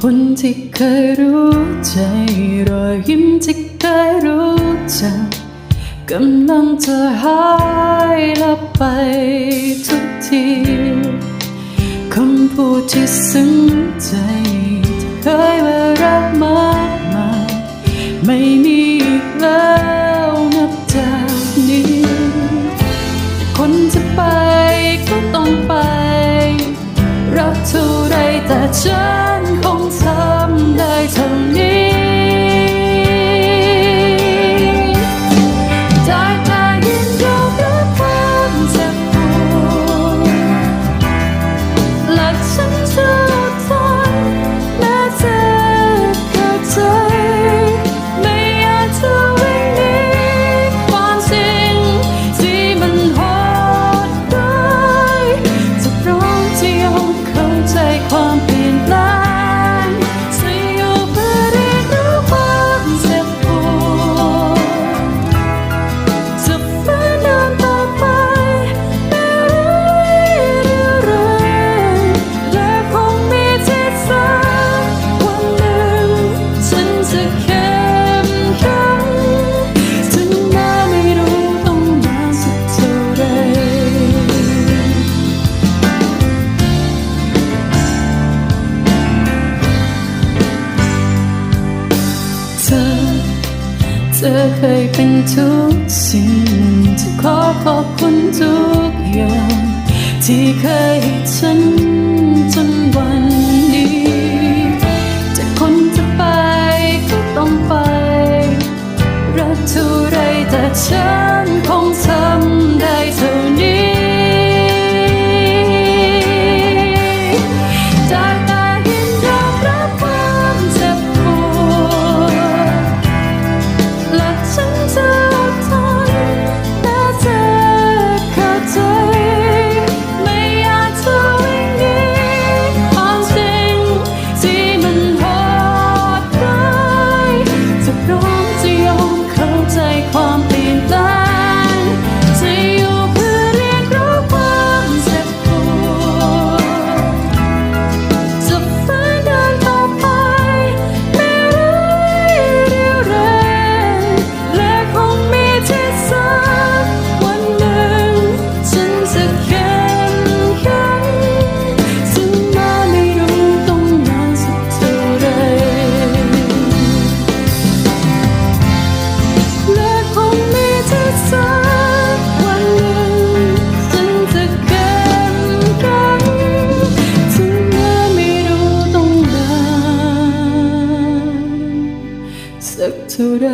คนที่เคยรู้ใจรอยยิ้มที่เคยรู้จักกำลังจะหายลับไปทุกทีคำพูดที่ซึ้งใจ ไรแต่ฉันคงทำได้เท่านี้ ธอเคยเป็นทุกสิ่งจะขอขอบคุณทุกอย่าง ที่เคยให้ฉันจนวันนี้จะคนจะไปก็ต้องไป รักเท่าไรแต่ฉันคงเธอ สักเท่าไร